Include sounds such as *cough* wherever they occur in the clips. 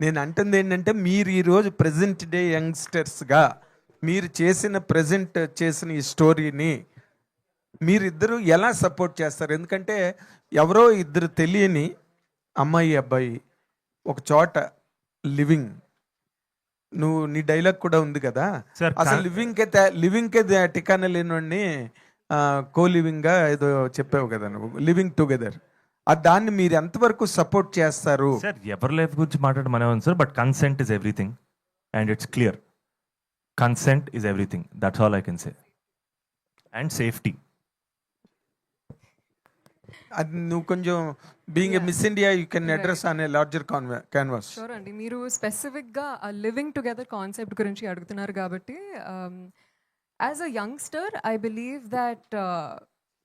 నేను అంటుంది ఏంటంటే మీరు ఈరోజు ప్రజెంట్ డే యంగ్స్టర్స్గా మీరు చేసిన ప్రజెంట్ చేసిన ఈ స్టోరీని మీరిద్దరూ ఎలా సపోర్ట్ చేస్తారు? ఎందుకంటే ఎవరో ఇద్దరు తెలియని అమ్మాయి అబ్బాయి ఒక చోట లివింగ్ నువ్వు నీ డైలాగ్ కూడా ఉంది కదా? అసలు కా- లివింగ్ కే లివింగ్ కే టికానా లేనివాడిని కో లివింగ్గా ఏదో చెప్పావు కదా నువ్వు. లివింగ్ టుగెదర్ ఆ దాన్ని మీరు ఎంతవరకు సపోర్ట్ చేస్తారు? సార్ ఎవరి లైఫ్ గురించి మాట్లాడడం ఉంది sir but consent is everything and it's clear. Consent is everything that's all I can say. And safety. అది నువ్వు కొంచెం being a Miss India you can address on a larger canvas. Sure అండి. మీరు స్పెసిఫిక్గా living together concept గురించి అడుగుతున్నారు కాబట్టి as a youngster I believe that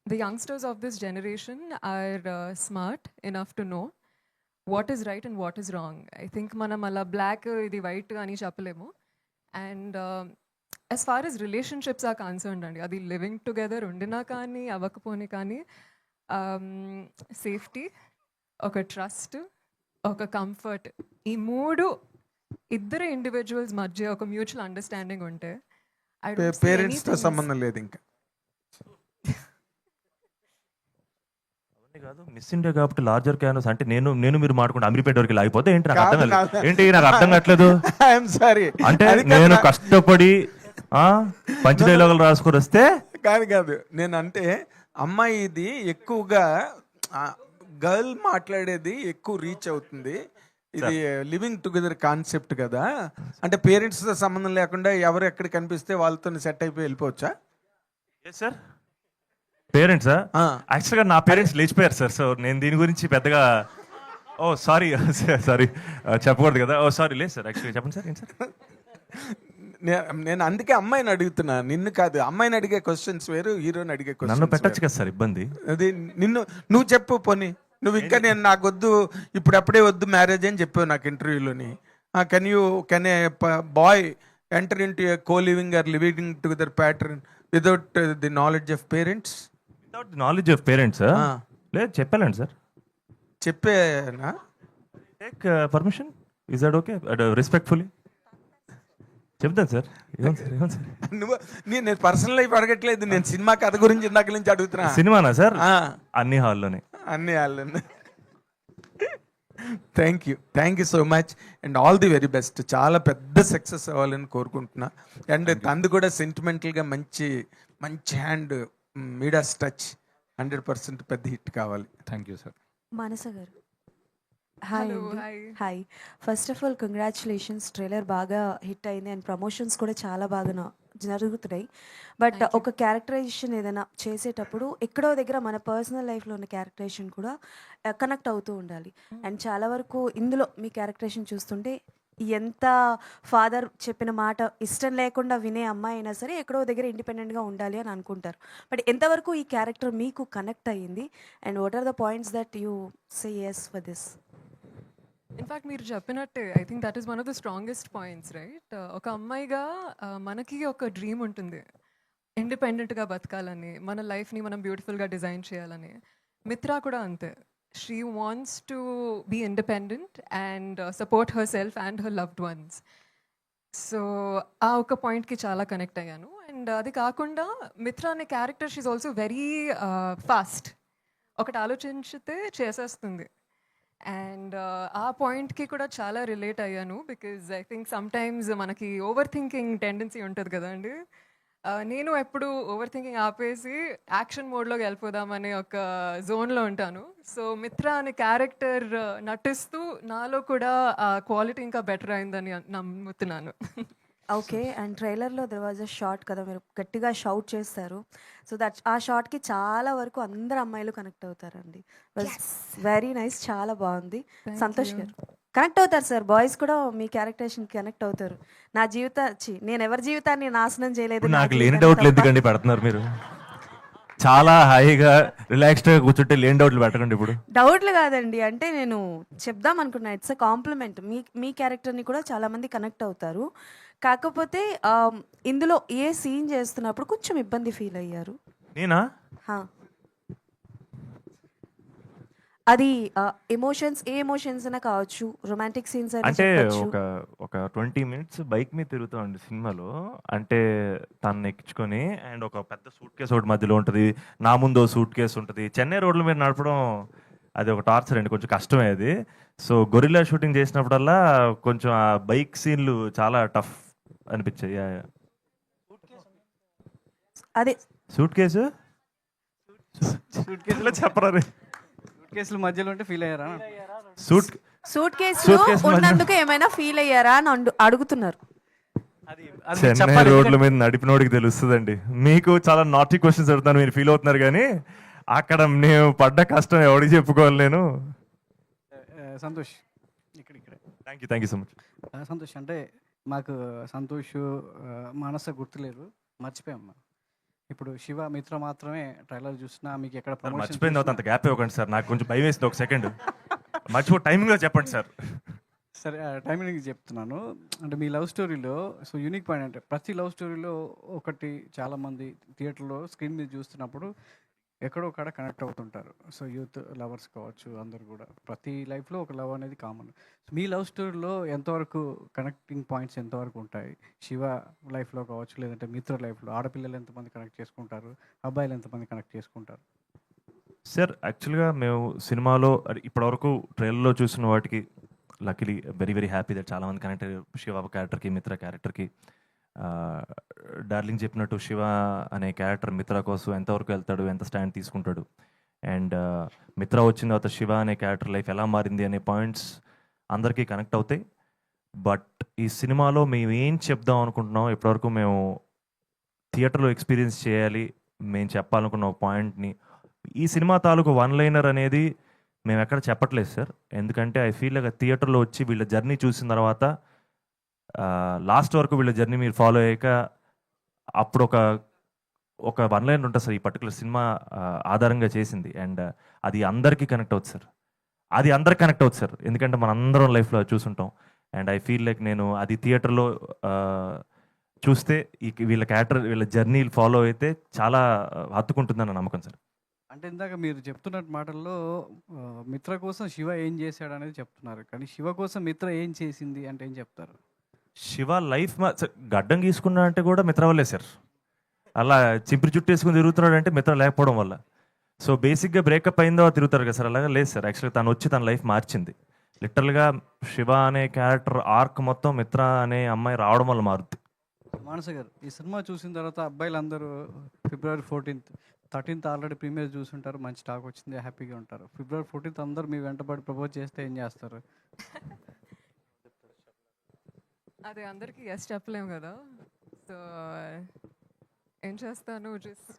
the youngsters of this generation are smart enough to know what is right and what is wrong I think మనం అలా black ఇది white అని చెప్పలేము. And as far as relationships are concern అండి అది living together ఉండినా కానీ అవ్వకపోని కానీ సేఫ్టీ ఒక ట్రస్ట్ ఒక కంఫర్ట్ ఈ మూడు ఇద్దరు ఇండివిజువల్స్ మధ్య ఒక మ్యూచువల్ అండర్స్టాండింగ్ ఉంటే I don't see పేరెంట్స్తో anything is- సంబంధం లేదు ఇంకా. కాదు. మిస్ ఇండియా కాబట్టి లార్జర్ క్యాన్వస్ అంటే నేను నేను మీరు మాట్లాడుకుంటే అమీర్పేట వరకు లాగిపోతే ఏంటి నాకు అర్థం కాలేదు. ఏంటి నాకు అర్థం కావట్లేదు? *laughs* ఐఎమ్ సారీ అంటే నేను కష్టపడి పంచ డైలాగులు రాసుకొని వస్తే? కాదు కాదు. నేను అంటే అమ్మాయి ఇది ఎక్కువగా గర్ల్ మాట్లాడేది ఎక్కువ రీచ్ అవుతుంది. ఇది లివింగ్ టుగెదర్ కాన్సెప్ట్ కదా. అంటే పేరెంట్స్తో సంబంధం లేకుండా ఎవరు ఎక్కడ కనిపిస్తే వాళ్ళతో సెట్ అయిపోయి వెళ్ళిపోవచ్చా? సార్ పేరెంట్సా ఆ. యాక్చువల్గా నా పేరెంట్స్ లేచిపోయారు సార్. సో నేను దీని గురించి పెద్దగా ఓ సారీ సారీ *laughs* చెప్పకూడదు కదా. ఓ సారీ లేదు సార్. యాక్చువల్గా చెప్పండి సార్. ఏంటి సార్? నేను అందుకే అమ్మాయిని అడుగుతున్నా. నిన్ను కాదు. అమ్మాయిని అడిగే క్వశ్చన్స్ వేరు హీరోని అడిగే నన్ను క్వశ్చన్స్ పెట్టచ్చు కదా సార్ ఇబ్బంది? అది నిన్ను నువ్వు చెప్పు పోనీ. నువ్వు ఇంకా నేను నాకు వద్దు ఇప్పుడు అప్పుడే వద్దు మ్యారేజ్ అని చెప్పావు నాకు ఇంటర్వ్యూలోని can you can a boy enter into co living or living together pattern without the knowledge of parents without knowledge of parents. లేదు చెప్పాలండి సార్ చెప్పేనా? Take permission is that okay respectfully చెప్తాను సార్ ఏమో sir ఏమో sir నువ్వు నేను నేను personal life అడగట్లేదు. నేను సినిమా కథ గురించి ఇందాక నుంచి అడుగుతున్నా. సినిమానా సార్ ఆ, అన్ని హాల్లోనే. అన్ని వాళ్ళు thank you thank you so much and all the very best చాలా పెద్ద సక్సెస్ అవ్వాలని కోరుకుంటున్నా. అండ్ తంది కూడా సెంటిమెంటల్గా మంచి మంచి hand midas touch hundred percent పెద్ద హిట్ కావాలి. థ్యాంక్ యూ సార్ మానస గారు. హాయ్ Hello, అండి. hi. Hi first of all congratulations trailer బాగా హిట్ అయింది అండ్ ప్రమోషన్స్ కూడా చాలా బాగా నా- జరుగుతున్నాయి. బట్ ఒక క్యారెక్టరైజేషన్ ఏదైనా చేసేటప్పుడు ఎక్కడో దగ్గర మన పర్సనల్ లైఫ్లో ఉన్న క్యారెక్టరైజేషన్ కూడా కనెక్ట్ అవుతూ ఉండాలి. అండ్ చాలా వరకు ఇందులో మీ క్యారెక్టరైజేషన్ చూస్తుంటే ఎంత ఫాదర్ చెప్పిన మాట ఇష్టం లేకుండా వినే అమ్మాయి అయినా సరే ఎక్కడో దగ్గర ఇండిపెండెంట్గా ఉండాలి అని అనుకుంటారు. బట్ ఎంతవరకు ఈ క్యారెక్టర్ మీకు కనెక్ట్ అయ్యింది? And what are the points that you say as for this in fact మీరు చెప్పినట్టే. I think that is one of the strongest points right ఒక అమ్మాయిగా uh, మనకి ఒక డ్రీమ్ ఉంటుంది. ఇండిపెండెంట్గా బతకాలని మన లైఫ్ని మనం బ్యూటిఫుల్గా డిజైన్ చేయాలని. మిత్రా కూడా అంతే. She wants to be independent and support support herself and her loved ones so ఆ ఒక పాయింట్కి చాలా కనెక్ట్ అయ్యాను. అండ్ అది కాకుండా మిత్ర అనే character she's also very fast ఒకటి ఆలోచించితే చేసేస్తుంది. అండ్ uh, ఆ పాయింట్కి కూడా చాలా రిలేట్ అయ్యాను because I think sometimes మనకి ఓవర్ థింకింగ్ టెండెన్సీ ఉంటుంది కదండి. నేను ఎప్పుడు ఓవర్ థింకింగ్ ఆపేసి యాక్షన్ మోడ్లోకి వెళ్ళిపోదామనే ఒక జోన్లో ఉంటాను. సో మిత్ర అనే క్యారెక్టర్ నటిస్తూ నాలో కూడా ఆ క్వాలిటీ ఇంకా బెటర్ అయిందని నమ్ముతున్నాను. ఓకే అండ్ ట్రైలర్లో దర్ వాజ్ అ షార్ట్ కదా మీరు గట్టిగా షౌట్ చేస్తారు. సో దట్ ఆ షార్ట్కి చాలా వరకు అందరు అమ్మాయిలు కనెక్ట్ అవుతారండి. వెరీ నైస్ చాలా బాగుంది. సంతోష్ గారు. కనెక్ట్ అవుతారు సార్. బాయ్స్ కూడా మీ క్యారెక్టరేషన్ కనెక్ట్ అవుతారు. నా జీవిత నేను ఎవరి జీవితాన్ని నాశనం చేయలేదు నాకు లేని డౌట్లు ఎందుకండి పెడుతున్నారు మీరు? చాలా హాయిగా రిలాక్స్డ్గా కూర్చుంటే లేని డౌట్లు పెట్టకండి ఇప్పుడు. డౌట్లు కాదండి. అంటే నేను చెప్దాం అనుకున్నా. ఇట్స్ అ కాంప్లిమెంట్ మీ మీ క్యారెక్టర్ని కూడా చాలా మంది కనెక్ట్ అవుతారు. కాకపోతే ఇందులో ఏ సీన్ చేస్తున్నప్పుడు కొంచెం ఇబ్బంది ఫీల్ అయ్యారు? నేనా? హా. అది ఎమోషన్స్ ఏ ఎమోషన్స్ అయినా కావచ్చు రొమాంటిక్ సీన్స్ అయినా అంటే చెప్పొచ్చు. ఒక ఒక ట్వంటీ మినిట్స్ బైక్ మీద తిరుగుతామండి సినిమాలో. అంటే తను ఎక్కించుకొని అండ్ ఒక పెద్ద సూట్ కేసు ఒకటి మధ్యలో ఉంటుంది. నా ముందు సూట్ కేసు ఉంటుంది. చెన్నై రోడ్ల మీద నడపడం అది ఒక టార్చర్ అండి. కొంచెం కష్టమే అది. సో గొరిల్లా షూటింగ్ చేసినప్పుడల్లా కొంచెం ఆ బైక్ సీన్లు చాలా టఫ్ అనిపించాయి. అదే సూట్ కేసు సూట్ కేసులో చెప్పరా కేసుల మధ్యలో ఉంటే ఫీల్ అయ్యారా సూట్ సూట్ కేసు Suitcase మధ్య- ఉన్నందుకు ఏమైనా ఫీల్ అయ్యారా అని అండు- అడుగుతున్నారు. అది అది చెన్నై రోడ్ల మీద నడిపినోడికి తెలుస్తుందండి. మీకు చాలా నాటీ క్వశ్చన్స్ అడుగుతాను మీరు ఫీల్ అవుతున్నారు కానీ అక్కడ నేను పడ్డ కష్టం ఎవరికి చెప్పుకోవాలి నేను? సంతోష్. ఇక్కడ ఇక్కడ. Thank you thank you so much Santosh అంటే మాకు సంతోష్ మానస గుర్తులేదు. మర్చిపోయాం ఇప్పుడు శివ మిత్ర మాత్రమే ట్రైలర్ చూసినా మీకు ఎక్కడ promotion మర్చిపోయిన తర్వాత అంత గ్యాప్ ఇవ్వకండి సార్. నాకు కొంచెం భయం వేసింది ఒక సెకండ్ మర్చిపో టైమింగ్లో చెప్పండి సార్. సరే టైమింగ్ చెప్తున్నాను. అంటే మీ లవ్ స్టోరీలో సో యూనిక్ పాయింట్ అంటే ప్రతి లవ్ స్టోరీలో ఒకటి చాలా మంది థియేటర్లో స్క్రీన్ మీద చూస్తున్నప్పుడు ఎక్కడో కాడ కనెక్ట్ అవుతుంటారు. సో యూత్ లవర్స్ కావచ్చు అందరు కూడా. ప్రతి లైఫ్లో ఒక లవ్ అనేది కామన్. మీ లవ్ స్టోరీలో ఎంతవరకు కనెక్టింగ్ పాయింట్స్ ఎంతవరకు ఉంటాయి? శివ లైఫ్లో కావచ్చు లేదంటే మిత్ర లైఫ్లో. ఆడపిల్లలు ఎంతమంది కనెక్ట్ చేసుకుంటారు? అబ్బాయిలు ఎంతమంది కనెక్ట్ చేసుకుంటారు? సార్ యాక్చువల్గా మేము సినిమాలో అది ఇప్పటివరకు ట్రైలర్లో చూసిన వాటికి luckily very very happy that చాలామంది కనెక్ట్ శివ క్యారెక్టర్కి మిత్ర క్యారెక్టర్కి. డార్లింగ్ చెప్పినట్టు శివ అనే క్యారెక్టర్ మిత్ర కోసం ఎంతవరకు వెళ్తాడు ఎంత స్టాండ్ తీసుకుంటాడు. అండ్ మిత్ర వచ్చిన తర్వాత శివ అనే క్యారెక్టర్ లైఫ్ ఎలా మారింది అనే పాయింట్స్ అందరికీ కనెక్ట్ అవుతాయి. బట్ ఈ సినిమాలో మేము ఏం చెప్దాం అనుకుంటున్నాం ఇప్పటివరకు మేము థియేటర్లో ఎక్స్పీరియన్స్ చేయాలి మేము చెప్పాలనుకున్న ఒక పాయింట్ని. ఈ సినిమా తాలూకు వన్ లైనర్ అనేది మేము ఎక్కడ చెప్పట్లేదు సార్. ఎందుకంటే ఐ ఫీల్ లైక్ థియేటర్లో వచ్చి వీళ్ళ జర్నీ చూసిన తర్వాత లాస్ట్ వరకు వీళ్ళ జర్నీ మీరు ఫాలో అయ్యాక అప్పుడు ఒక ఒక వన్ లైన్ ఉంటుంది సార్ ఈ పర్టికులర్ సినిమా ఆధారంగా చేసింది. అండ్ అది అందరికీ కనెక్ట్ అవుతుంది సార్. అది అందరికి కనెక్ట్ అవుతుంది సార్. ఎందుకంటే మన అందరం లైఫ్లో చూసుంటాం. అండ్ ఐ ఫీల్ లైక్ నేను అది థియేటర్లో చూస్తే ఈ వీళ్ళ క్యారెక్టర్ వీళ్ళ జర్నీ ఫాలో అయితే చాలా హత్తుకుంటుందన్న నమ్మకం సార్. అంటే ఇందాక మీరు చెప్తున్న మాటల్లో మిత్ర కోసం శివ ఏం చేశాడు అనేది చెప్తున్నారు. కానీ శివ కోసం మిత్ర ఏం చేసింది అంటే ఏం చెప్తారు? శివ లైఫ్ సార్, గడ్డం గీసుకున్నా అంటే కూడా మిత్ర వల్లే సార్. అలా చింపిరి చుట్టేసుకుని తిరుగుతున్నాడు అంటే మిత్ర లేకపోవడం వల్ల. సో బేసిక్గా బ్రేకప్ అయిందో తిరుగుతారు కదా సార్. అలాగా లేదు సార్. యాక్చువల్గా తను వచ్చి తన లైఫ్ మార్చింది. లిటరల్గా శివ అనే క్యారెక్టర్ ఆర్క్ మొత్తం మిత్ర అనే అమ్మాయి రావడం వల్ల మారుద్ది. మానస గారు ఈ సినిమా చూసిన తర్వాత అబ్బాయిలు అందరూ February fourteenth thirteenth already premiere చూసుంటారు. మంచి టాక్ వచ్చింది. హ్యాపీగా ఉంటారు. ఫిబ్రవరి ఫోర్టీన్త్ అందరూ మీ వెంటబడి ప్రపోజ్ చేస్తే ఏం చేస్తారు? అదే అందరికీ ఎస్ చెప్పలేము కదా. సో ఏం చేస్తాను? Just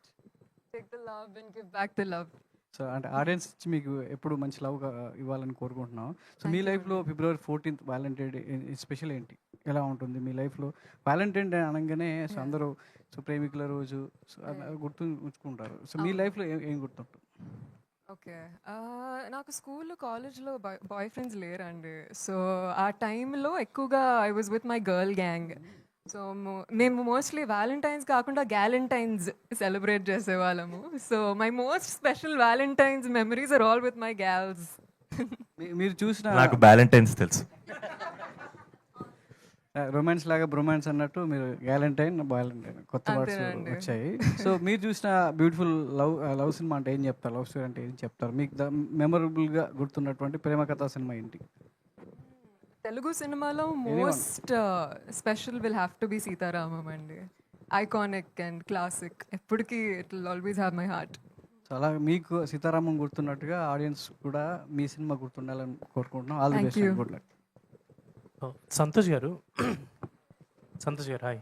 take the love and give back the love so అంటే ఆడియన్స్ ఇచ్చి మీకు ఎప్పుడు మంచి లవ్ ఇవ్వాలని కోరుకుంటున్నాం సో మీ లైఫ్లో February fourteenth Valentine Day special ఏంటి? ఎలా ఉంటుంది మీ లైఫ్లో వ్యాలంటైన్ డే అనగానే సో. అందరూ సో ప్రేమికుల రోజు సో గుర్తు ఉంచుకుంటారు సో మీ. లైఫ్లో ఏం ఏం గుర్తుంటుంది? ఓకే. నాకు స్కూల్ కాలేజ్లో బాయ్ ఫ్రెండ్స్ లేరండి. సో ఆ టైంలో ఎక్కువగా I was with my girl gang so మేము మోస్ట్లీ వ్యాలంటైన్స్ కాకుండా గ్యాలంటైన్స్ సెలబ్రేట్ చేసేవాళ్ళము. So my most special Valentines memories are all with my gals మీరు చూసిన నాకు వ్యాలంటైన్స్ తెలుసు. రొమాన్స్ లాగా బ్రొమాన్స్ అన్నట్టు మీరు గ్యాలంటైన్ బాలంటైన్ కొత్త వర్డ్స్ అంతేనండి. వచ్చాయి. సో మీరు చూసిన బ్యూటిఫుల్ లవ్ లవ్ సినిమా అంటే ఏం చెప్తారు? లవ్ స్టోరీ అంటే ఏం చెప్తారు? మీకు మెమరబుల్గా గుర్తున్నటువంటి ప్రేమ కథా సినిమా ఏంటి? తెలుగు సినిమాలో most special will have to be Sitaramam అండి. ఐకానిక్ అండ్ క్లాసిక్ ఎప్పటికీ it will always have my heart so అలా మీకు సీతారామం గుర్తున్నట్టుగా ఆడియన్స్ కూడా మీ సినిమా గుర్తుండాలని కోరుకుంటున్నాం. All the best. Good luck Santosh garu Santosh garu hi.